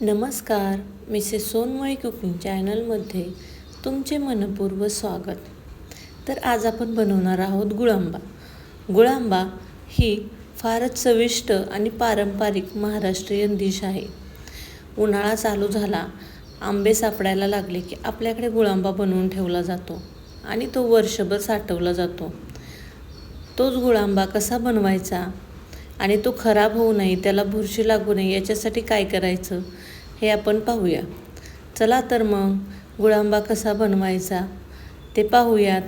नमस्कार Mrs सोनमळी cooking चॅनलमध्ये तुमचे मनपूर्व स्वागत. तर आज आपण बनवणार आहोत गुळांबा. गुळांबा ही फारच चविष्ट आणि पारंपरिक महाराष्ट्रीयन डिश आहे. उन्हाळा चालू झाला आंबे सापडायला लागले की आपल्याकडे गुळांबा बनवून ठेवला जातो आणि तो वर्षभर साठवला जातो. तोच गुळांबा कसा बनवायचा? आणि तो खराब होऊ नये त्याला बुरशी लागू नये याच्यासाठी काय करायचं हे आपण पाहूया. चला तर मग गुळांबा कसा बनवायचा ते पाहूयात.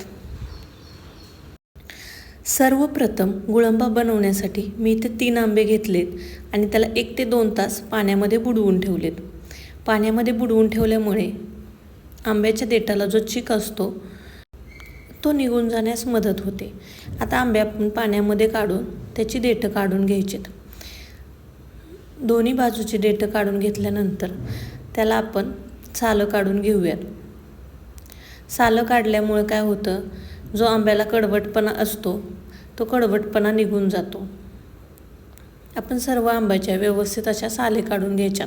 सर्वप्रथम गुळंबा बनवण्यासाठी मी इथे तीन आंबे घेतलेत आणि त्याला एक ते दोन तास पाण्यामध्ये बुडवून ठेवलेत. पाण्यामध्ये बुडवून ठेवल्यामुळे आंब्याच्या देठाला जो चीक असतो तो निघून जाण्यास मदत होते. आता आंबे आपण पाण्यामध्ये काढून त्याची देठं काढून घ्यायचीत. दोन्ही बाजूची देठं काढून घेतल्यानंतर त्याला आपण सालं काढून घेऊयात. सालं काढल्यामुळं काय होतं? जो आंब्याला कडवटपणा असतो तो कडवटपणा निघून जातो. आपण सर्व आंब्याच्या व्यवस्थित अशा साले काढून घ्यायच्या.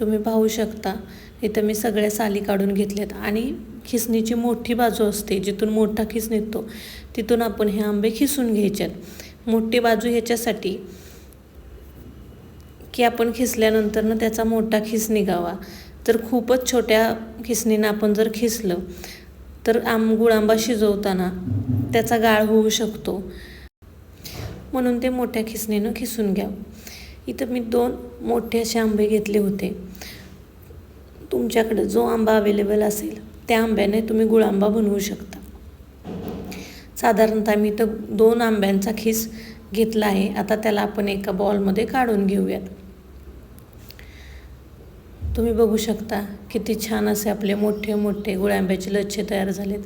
तुम्ही पाहू शकता इथं मी सगळ्या साली काढून घेतल्यात आणि खिसणीची मोठी बाजू असते जिथून मोठा खिस निघतो तिथून आपण हे आंबे खिसून घ्यायच्यात मोठी बाजू ह्याच्यासाठी की आपण खिसल्यानंतर ना त्याचा मोठा खिस निघावा. तर खूपच छोट्या खिसणीनं आपण जर खिसलं तर आंब गुळांबा शिजवताना त्याचा गाळ होऊ शकतो. म्हणून ते मोठ्या खिसणीनं खिसून घ्यावं. इथं मी दोन मोठे असे आंबे घेतले होते. तुमच्याकडे जो आंबा अवेलेबल असेल त्या आंब्याने तुम्ही गुळांबा बनवू शकता. साधारणतः मी तर दोन आंब्यांचा खिस घेतला आहे. आता त्याला आपण एका बॉलमध्ये काढून घेऊयात. तुम्ही बघू शकता किती छान असे आपले मोठे मोठे गुळांब्याचे लच्छे तयार झालेत.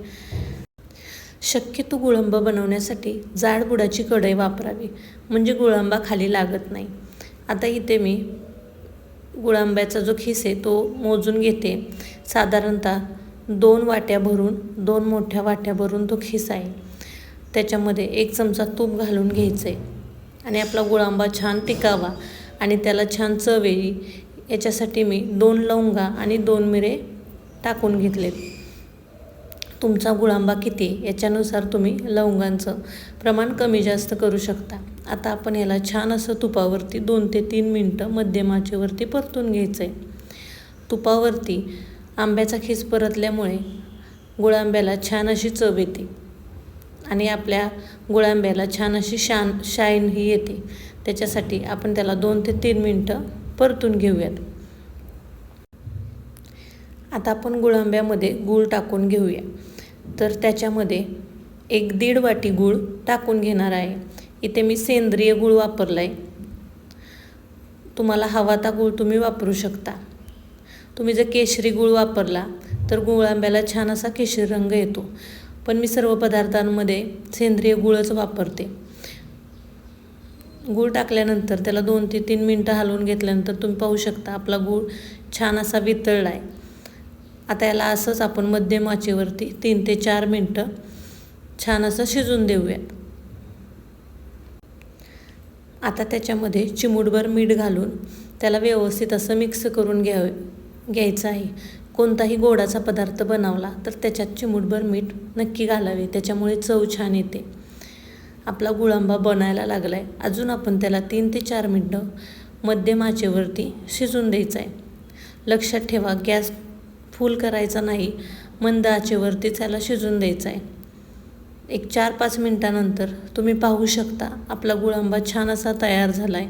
शक्यतो गुळांबा बनवण्यासाठी जाड बुडाची कढई वापरावी. म्हणजे गुळांबा खाली लागत नाही. आता इथे मी गुळांब्याचा जो खिस आहे तो मोजून घेते. साधारणतः दोन वाट्या भरून दोन मोठ्या वाट्या भरून तो खिस आहे. त्याच्यामध्ये एक चमचा तूप घालून घ्यायचं आहे आणि आपला गुळांबा छान टिकावा आणि त्याला छान चव येईल याच्यासाठी मी दोन लवंगा आणि दोन मिरे टाकून घेतलेत. तुमचा गुळांबा किती याच्यानुसार तुम्ही लवंगांचं प्रमाण कमी जास्त करू शकता. आता आपण याला छान असं तुपावरती दोन ते तीन मिनटं मध्यमाचेवरती परतून घ्यायचं आहे तुपावरती आंब्याचा खीस परतल्यामुळे गुळांब्याला छान अशी चव येते. आणि आपल्या गुळांब्याला छान अशी शान शाईनही येते. त्याच्यासाठी आपण त्याला दोन ते तीन मिनटं परतून घेऊयात. आता आपण गुळांब्यामध्ये गूळ टाकून घेऊया. तर त्याच्यामध्ये एक दीड वाटी गूळ टाकून घेणार आहे. इथे मी सेंद्रिय गूळ वापरला आहे तुम्हाला हवा ता गूळ तुम्ही वापरू शकता. तुम्ही जर केशरी गूळ वापरला तर गुळांब्याला छान असा केशरी रंग येतो. पण मी सर्व पदार्थांमध्ये सेंद्रिय गुळच वापरते. गूळ टाकल्यानंतर त्याला दोन ते तीन मिनटं हलवून घेतल्यानंतर तुम्ही पाहू शकता आपला गूळ छान असा वितळला आहे आता याला असंच आपण मध्यम आचेवरती तीन ते चार मिनटं छान असं शिजून देऊयात आता त्याच्यामध्ये चिमूटभर मीठ घालून त्याला व्यवस्थित असं मिक्स करून घ्यावे. घ्यायचं आहे. कोणताही गोडाचा पदार्थ बनवला तर त्याच्यात चिमूटभर मीठ नक्की घालावे. त्याच्यामुळे चव छान येते. आपला गुळांबा बनायला लागला आहे अजून आपण त्याला तीन ते चार मिनटं मध्यम आचेवरती शिजून द्यायचं आहे लक्षात ठेवा गॅस फुल करायचा नाही मंद आचेवरती त्याला शिजून द्यायचा आहे एक चार पाच मिनटानंतर तुम्ही पाहू शकता आपला गुळांबा छान असा तयार झाला आहे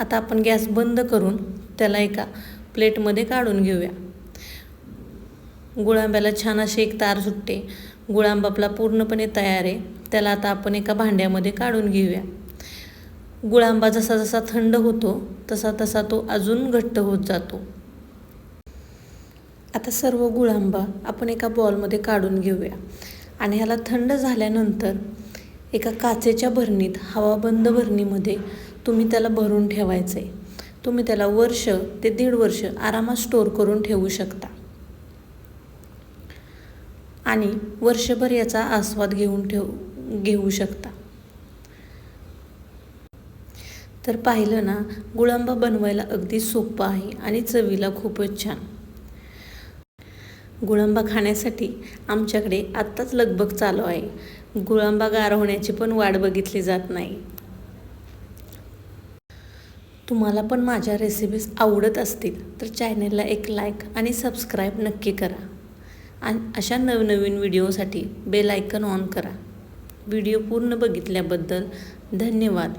आता आपण गॅस बंद करून त्याला एका प्लेटमध्ये काढून घेऊया. गुळांब्याला छान अशी एक तार सुटते. गुळांबा आपला पूर्णपणे तयार आहे. त्याला आता आपण एका भांड्यामध्ये काढून घेऊया. गुळांबा जसा जसा थंड होतो तसा तसा तो अजून घट्ट होत जातो. आता सर्व गुळांबा आपण एका बॉलमध्ये काढून घेऊया. आणि ह्याला थंड झाल्यानंतर एका काचेच्या भरणीत हवाबंद भरणीमध्ये तुम्ही त्याला भरून ठेवायचं आहे तुम्ही त्याला वर्ष ते दीड वर्ष आरामात स्टोअर करून ठेवू शकता. आणि वर्षभर याचा आस्वाद घेऊन ठेव घेऊ शकता. तर पाहिलं ना गुळांबा बनवायला अगदी सोपं आहे आणि चवीला खूपच छान. गुळांबा खाण्यासाठी आमच्याकडे आत्ताच लगबग चालू आहे. गुळांबा गार होण्याची पण वाट बघितली जात नाही. तुम्हाला पण माझ्या रेसिपीज आवडत असतील तर चॅनेलला एक लाईक आणि सबस्क्राईब नक्की करा. आणि अशा नवनवीन व्हिडिओसाठी बेल आयकन ऑन करा. व्हिडिओ पूर्ण बघितल्याबद्दल धन्यवाद.